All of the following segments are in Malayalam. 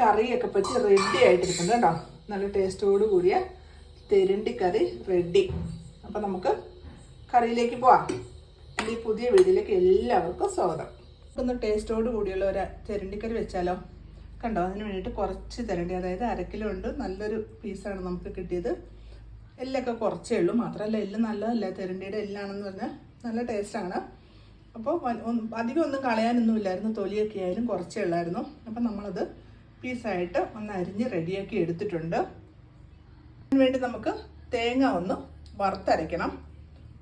കറിയൊക്കെ പറ്റി റെഡി ആയിട്ടിരിക്കുന്നത് കേട്ടോ. നല്ല ടേസ്റ്റോട് കൂടിയ തെരണ്ടി കറി റെഡി അപ്പം നമുക്ക് കറിയിലേക്ക് പോവാം. ഈ പുതിയ വീട്ടിലേക്ക് എല്ലാവർക്കും സ്വാഗതം. ഒന്ന് ടേസ്റ്റോട് കൂടിയുള്ള ഒരു തെരണ്ടിക്കറി വെച്ചാലോ? കണ്ടോ? അതിന് വേണ്ടിയിട്ട് കുറച്ച് തെരണ്ടി അതായത് അര ഉണ്ട്. നല്ലൊരു പീസാണ് നമുക്ക് കിട്ടിയത്. എല്ലൊക്കെ കുറച്ചേ ഉള്ളൂ. മാത്രമല്ല എല്ല് നല്ലതല്ല. തെരണ്ടിയുടെ എല്ലാണെന്ന് പറഞ്ഞാൽ നല്ല ടേസ്റ്റാണ് അപ്പോൾ അധികം ഒന്നും കളയാനൊന്നും ഇല്ലായിരുന്നു. തൊലിയൊക്കെ ആയാലും കുറച്ചേ ഉള്ളായിരുന്നു. അപ്പം നമ്മളത് പീസായിട്ട് ഒന്ന് അരിഞ്ഞ് റെഡിയാക്കി എടുത്തിട്ടുണ്ട്. അതിന് വേണ്ടി നമുക്ക് തേങ്ങ ഒന്ന് വറുത്തരയ്ക്കണം.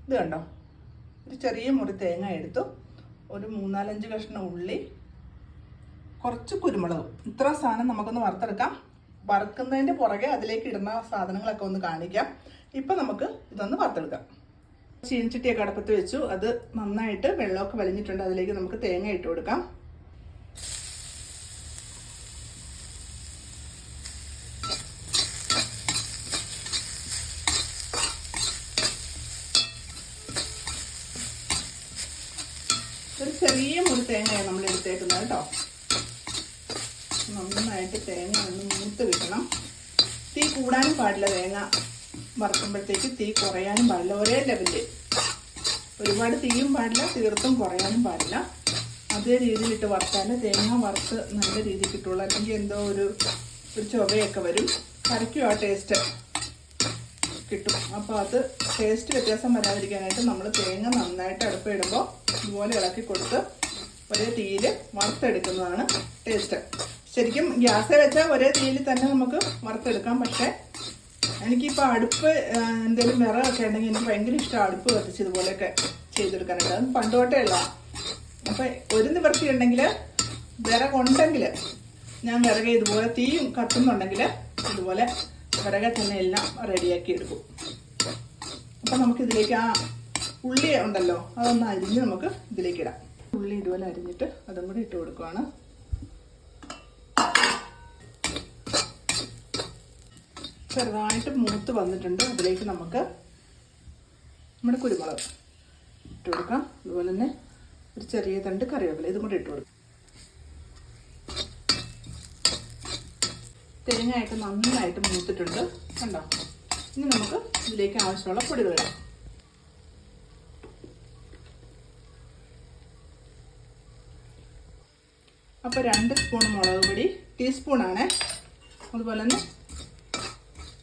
ഇത് കണ്ടോ? ഒരു ചെറിയ മുറി തേങ്ങ എടുത്തു. ഒരു മൂന്നാലഞ്ച് കഷ്ണം ഉള്ളി. കുറച്ച് കുരുമുളകും. ഇത്ര സാധനം നമുക്കൊന്ന് വറുത്തെടുക്കാം. വറുക്കുന്നതിന്റെ പുറകെ അതിലേക്ക് ഇടുന്ന സാധനങ്ങളൊക്കെ ഒന്ന് കാണിക്കാം. ഇപ്പം നമുക്ക് ഇതൊന്ന് വറുത്തെടുക്കാം. ചീനച്ചട്ടിയൊക്കെ അടുപ്പത്ത് വെച്ചു. അത് നന്നായിട്ട് വെള്ളമൊക്കെ വലിഞ്ഞിട്ടുണ്ട്. അതിലേക്ക് നമുക്ക് തേങ്ങ ഇട്ട് കൊടുക്കാം ഒരു ചെറിയ മുറി തേങ്ങയാണ് നമ്മൾ എടുത്തേക്കുന്നത് കേട്ടോ. നന്നായിട്ട് തേങ്ങ ഒന്ന് മൂത്ത് കിട്ടണം. തീ കൂടാനും പാടില്ല. തേങ്ങ വറുക്കുമ്പോഴത്തേക്ക് തീ കുറയാനും പാടില്ല. ഒരേ ലെവലിൽ ഒരുപാട് തീയും പാടില്ല തീർത്തും കുറയാനും പാടില്ല. അതേ രീതിയിൽ ഇട്ട് വറുത്താൽ തേങ്ങ വറുത്ത് നല്ല രീതിയിൽ കിട്ടുള്ളൂ. അല്ലെങ്കിൽ എന്തോ ഒരു ഒരു ചൊവയൊക്കെ വരും. കറിക്കും ആ ടേസ്റ്റ് കിട്ടും. അപ്പോൾ അത് ടേസ്റ്റ് വ്യത്യാസം വരാതിരിക്കാനായിട്ട് നമ്മൾ തേങ്ങ നന്നായിട്ട് അടുപ്പിടുമ്പോൾ ഇതുപോലെ ഇളക്കി കൊടുത്ത് ഒരേ തീയിൽ വറുത്തെടുക്കുന്നതാണ് ടേസ്റ്റ് ശരിക്കും ഗ്യാസ് വെച്ചാൽ ഒരേ തീയിൽ തന്നെ നമുക്ക് വറുത്തെടുക്കാം പക്ഷേ എനിക്കിപ്പോൾ അടുപ്പ് എന്തെങ്കിലും വിറകൊക്കെ ഉണ്ടെങ്കിൽ എനിക്ക് ഭയങ്കര ഇഷ്ടം അടുപ്പ് കത്തിച്ച് ഇതുപോലെയൊക്കെ ചെയ്തെടുക്കാനായിട്ട്. അത് പണ്ടോട്ടേ ഉള്ള. അപ്പം ഒരു നിവൃത്തി ഉണ്ടെങ്കിൽ വിറകുണ്ടെങ്കിൽ ഞാൻ വിറക് ഇതുപോലെ തീയും കത്തുന്നുണ്ടെങ്കിൽ ഇതുപോലെ വിറകെ തന്നെ എല്ലാം റെഡിയാക്കി എടുക്കും. അപ്പം നമുക്കിതിലേക്ക് ആ ഉള്ളി ഉണ്ടല്ലോ അതൊന്ന് അരിഞ്ഞ് നമുക്ക് ഇതിലേക്ക് ഇടാം. ഉള്ളി ഇതുപോലെ അരിഞ്ഞിട്ട് അതും കൂടി ഇട്ട് കൊടുക്കുവാണ്. ചെറുതായിട്ട് മൂത്ത് വന്നിട്ടുണ്ട്. അതിലേക്ക് നമുക്ക് നമ്മുടെ കുരുമുളക് ഇട്ട് കൊടുക്കാം. അതുപോലെ തന്നെ ഒരു ചെറിയ തണ്ട് കറിവേപ്പില ഇതും കൂടി ഇട്ട് കൊടുക്കാം. തേങ്ങയായിട്ട് നന്നായിട്ട് മൂത്തിട്ടുണ്ട്. കണ്ടോ? ഇനി നമുക്ക് ഇതിലേക്ക് ആവശ്യമുള്ള പൊടികൾ ഇടാം. അപ്പോൾ രണ്ട് സ്പൂൺ മുളക് പൊടി ടീസ്പൂണാണ് അതുപോലെ തന്നെ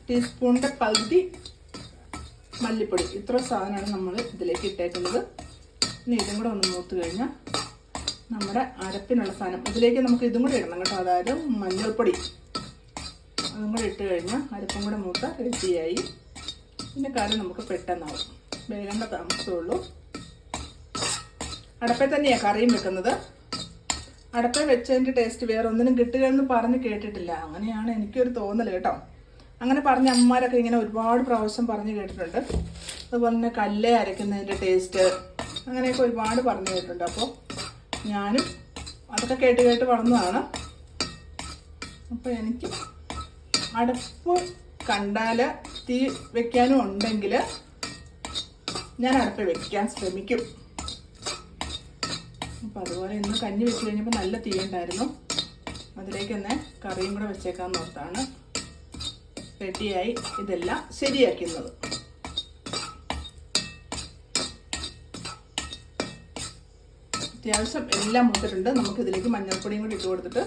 ടീസ്പൂണിന്റെ പകുതി മല്ലിപ്പൊടി. ഇത്ര സാധനമാണ് നമ്മൾ ഇതിലേക്ക് ഇട്ടേക്കുന്നത്. ഇനി ഇതും കൂടെ ഒന്ന് മൂത്ത് കഴിഞ്ഞാൽ നമ്മുടെ അരപ്പിനുള്ള സാധനം. ഇതിലേക്ക് നമുക്ക് ഇതും കൂടെ ഇടണം കേട്ടോ. അതായത് മഞ്ഞൾപ്പൊടി. അതും കൂടെ ഇട്ട് കഴിഞ്ഞാൽ അരപ്പും കൂടെ മൂത്ത റെഡിയായി. പിന്നെ കാര്യം നമുക്ക് പെട്ടെന്നാവും. വേഗേണ്ട താമസമുള്ളൂ അടപ്പിൽ തന്നെയാണ് കറിയും വെക്കുന്നത്. അടപ്പേ വെച്ചതിന്റെ ടേസ്റ്റ് വേറെ ഒന്നിനും കിട്ടുകയെന്ന് പറഞ്ഞ് കേട്ടിട്ടില്ല. അങ്ങനെയാണ് എനിക്കൊരു തോന്നൽ കേട്ടോ. അങ്ങനെ പറഞ്ഞ അമ്മമാരൊക്കെ ഇങ്ങനെ ഒരുപാട് പ്രാവശ്യം പറഞ്ഞ് കേട്ടിട്ടുണ്ട്. അതുപോലെ തന്നെ കല്ലേ അരയ്ക്കുന്നതിന്റെ ടേസ്റ്റ് അങ്ങനെയൊക്കെ ഒരുപാട് പറഞ്ഞു കേട്ടിട്ടുണ്ട്. അപ്പോൾ ഞാനും അതൊക്കെ കേട്ട് കേട്ട് വളർന്നതാണ്. അപ്പോൾ എനിക്ക് അടുപ്പ് കണ്ടാൽ തീ വെക്കാനും ഉണ്ടെങ്കിൽ ഞാൻ അടുപ്പ് വെക്കാൻ ശ്രമിക്കും. അപ്പം അതുപോലെ ഇന്ന് കഞ്ഞി വെച്ച് കഴിഞ്ഞപ്പോൾ നല്ല തീ ഉണ്ടായിരുന്നു. അതിലേക്ക് തന്നെ കറിയും കൂടെ വെച്ചേക്കാൻ ഓർത്താണ്. റെഡിയായി ഇതെല്ലാം ശരിയാക്കുന്നത്. അത്യാവശ്യം എല്ലാം മൂത്തിട്ടുണ്ട്. നമുക്കിതിലേക്ക് മഞ്ഞൾപ്പൊടിയും കൂടി ഇട്ട് കൊടുത്തിട്ട്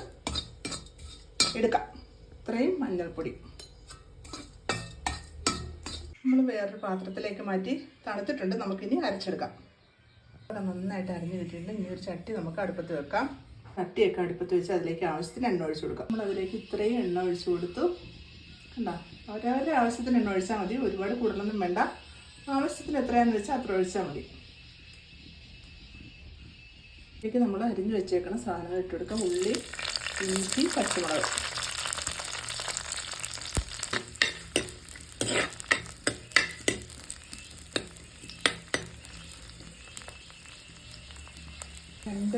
എടുക്കാം. ഇത്രയും മഞ്ഞൾപ്പൊടി. നമ്മൾ വേറൊരു പാത്രത്തിലേക്ക് മാറ്റി തണുത്തിട്ടുണ്ട്. നമുക്കിനി അരച്ചെടുക്കാം. നന്നായിട്ട് അരിഞ്ഞ് കിട്ടിയിട്ടുണ്ട് ഇനി ഒരു ചട്ടി നമുക്ക് അടുപ്പത്ത് വെക്കാം. ചട്ടിയൊക്കെ അടുപ്പത്ത് വെച്ച് അതിലേക്ക് ആവശ്യത്തിന് എണ്ണ ഒഴിച്ചു കൊടുക്കാം. നമ്മൾ അതിലേക്ക് ഇത്രയും എണ്ണ ഒഴിച്ചു കൊടുത്തു. കണ്ടോ? അവരവരുടെ ആവശ്യത്തിന് എണ്ണ ഒഴിച്ചാൽ മതി. ഒരുപാട് കൂടുതലൊന്നും വേണ്ട. ആവശ്യത്തിന് എത്രയാണെന്ന് വെച്ചാൽ അത്ര ഒഴിച്ചാൽ മതി. ഇതിലേക്ക് നമ്മൾ അരിഞ്ഞ് വെച്ചേക്കണ സാധനങ്ങൾ ഇട്ടുകൊടുക്കാം ഉള്ളി ഇഞ്ചി പച്ചമുളക്.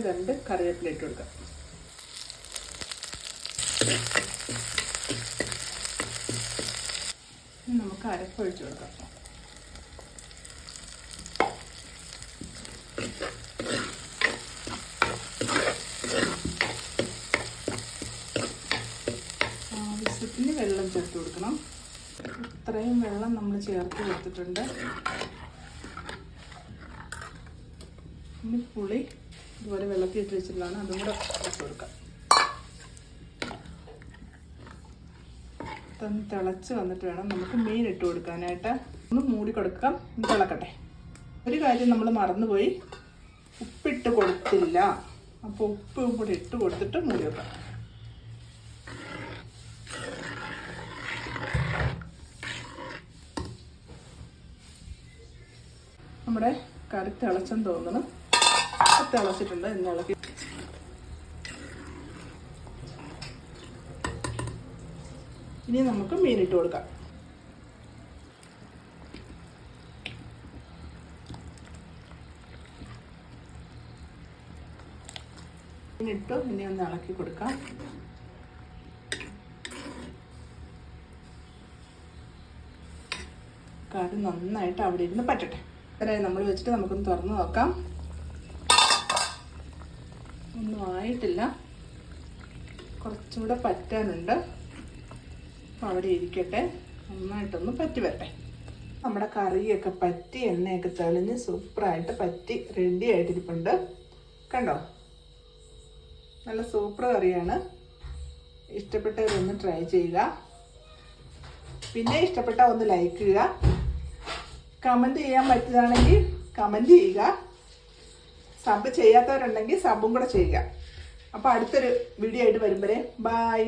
രണ്ട് രണ്ട് കറിവേപ്പില ഇട്ട് കൊടുക്കാം. നമുക്ക് അരപ്പൊഴിച്ച് കൊടുക്കാം. ആവശ്യത്തിന് വെള്ളം ചേർത്ത് കൊടുക്കണം. ഇത്രയും വെള്ളം നമ്മൾ ചേർത്ത് കൊടുത്തിട്ടുണ്ട്. ഇനി പുളി ഇതുപോലെ വെള്ളത്തിൽ ഇട്ട് വെച്ചിട്ടുള്ളതാണ്. അതും കൂടെ ഇട്ട് കൊടുക്കാം. ഇതൊന്ന് തിളച്ച് വന്നിട്ട് വേണം നമുക്ക് മീൻ ഇട്ട് കൊടുക്കാനായിട്ട്. ഒന്ന് മൂടി കൊടുക്കാം. ഒന്ന് തിളക്കട്ടെ. ഒരു കാര്യം നമ്മൾ മറന്നുപോയി. ഉപ്പിട്ട് കൊടുത്തില്ല. അപ്പോൾ ഉപ്പ് കൂടി ഇട്ട് കൊടുത്തിട്ട് മൂടി വെക്കാം. നമ്മുടെ കറി തിളച്ചെന്ന് ഇപ്പൊ തിളച്ചിട്ടുണ്ട് ഇന്ന് ഇളക്കി ഇനി നമുക്ക് മീനിട്ട് കൊടുക്കാം. മീനിട്ട് ഇനി ഒന്ന് ഇളക്കി കൊടുക്കാം. കറി നന്നായിട്ട് അവിടെ ഇരുന്ന് പറ്റട്ടെ. ഇത്രയും നമ്മൾ വെച്ചിട്ട് നമുക്കൊന്ന് തുറന്ന് നോക്കാം. ഒന്നും ആയിട്ടില്ല. കുറച്ചുകൂടെ പറ്റാനുണ്ട്. അപ്പം അവിടെ ഇരിക്കട്ടെ. നന്നായിട്ടൊന്ന് പറ്റി വരട്ടെ നമ്മുടെ കറിയൊക്കെ പറ്റി എണ്ണയൊക്കെ തെളിഞ്ഞ് സൂപ്പറായിട്ട് പറ്റി റെഡി ആയിട്ടിരിപ്പുണ്ട്. കണ്ടോ? നല്ല സൂപ്പർ കറിയാണ്. ഇഷ്ടപ്പെട്ടവരൊന്ന് ട്രൈ ചെയ്യുക. പിന്നെ ഇഷ്ടപ്പെട്ട ഒന്ന് ലൈക്ക് ചെയ്യുക കമന്റ് ചെയ്യാൻ പറ്റുകയാണെങ്കിൽ കമന്റ് ചെയ്യുക. സബ് ചെയ്യാത്തവരുണ്ടെങ്കിൽ സബും കൂടെ ചെയ്യുക. അപ്പോൾ അടുത്തൊരു വീഡിയോ ആയിട്ട് വരുമ്പോഴേ ബായ്